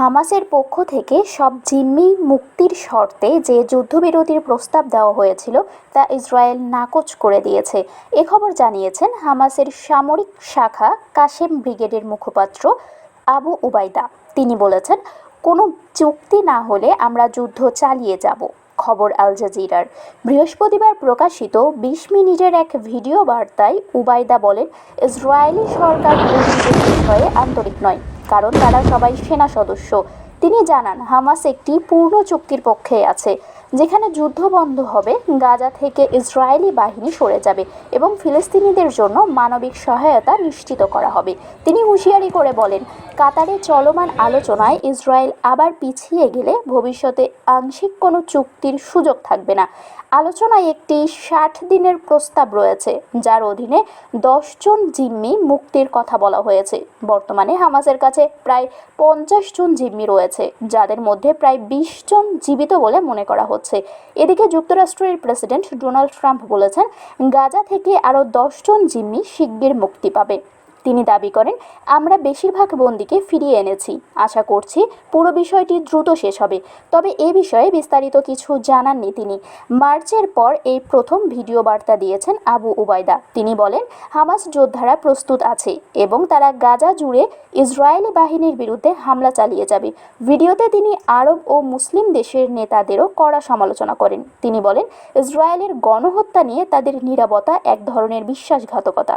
হামাসের পক্ষ থেকে সব জিম্মি মুক্তির শর্তে যে যুদ্ধবিরতির প্রস্তাব দেওয়া হয়েছিল, তা ইসরায়েল নাকচ করে দিয়েছে। এ খবর জানিয়েছেন হামাসের সামরিক শাখা কাশেম ব্রিগেডের মুখপাত্র আবু উবাইদা তিনি বলেছেন, কোনো চুক্তি না হলে আমরা যুদ্ধ চালিয়ে যাব, খবর আল জাজিরার। বৃহস্পতিবার প্রকাশিত বিশ মিনিটের এক ভিডিও বার্তায় উবাইদা বলেন, ইসরায়েলি সরকার বিষয়ে আন্তরিক নয়। কারণ তারা সবাই সেনা সদস্য। তিনি জানান হামাস একটি পূর্ণ চুক্তির পক্ষে আছে। যেখানে যুদ্ধ বন্ধ হবে, গাজা থেকে ইসরায়েলি বাহিনী সরে যাবে এবং ফিলিস্তিনিদের জন্য মানবিক সহায়তা নিশ্চিত করা হবে। তিনি হুঁশিয়ারি করে বলেন, কাতারে চলমান আলোচনায় ইসরায়েল আবার পিছিয়ে গেলে ভবিষ্যতে আংশিক কোনো চুক্তির সুযোগ থাকবে না। আলোচনায় একটি ষাট দিনের প্রস্তাব রয়েছে, যার অধীনে জন জিম্মি মুক্তির কথা বলা হয়েছে। বর্তমানে হামাসের কাছে প্রায় পঞ্চাশ জন জিম্মি রয়েছে, যাদের মধ্যে প্রায় বিশ জন জীবিত বলে মনে করা হচ্ছে। এদিকে যুক্তরাষ্ট্রের প্রেসিডেন্ট ডোনাল্ড ট্রাম্প বলেছেন গাজা থেকে আরও দশজন জিম্মি শিগগির মুক্তি পাবে। তিনি দাবি করেন, আমরা বেশিরভাগ বন্দিকে ফিরিয়ে এনেছি। আশা করছি পুরো বিষয়টি দ্রুত শেষ হবে। তবে এ বিষয়ে বিস্তারিত কিছু জানাননি তিনি। মার্চের পর এই প্রথম ভিডিও বার্তা দিয়েছেন আবু উবায়দা। তিনি বলেন, হামাস যোদ্ধারা প্রস্তুত আছে এবং তারা গাজা জুড়ে ইসরায়েলি বাহিনীর বিরুদ্ধে হামলা চালিয়ে যাবে। ভিডিওতে তিনি আরব ও মুসলিম দেশের নেতাদেরও কড়া সমালোচনা করেন। তিনি বলেন, ইসরায়েলের গণহত্যা নিয়ে তাদের নিরাপত্তা এক ধরনের বিশ্বাসঘাতকতা।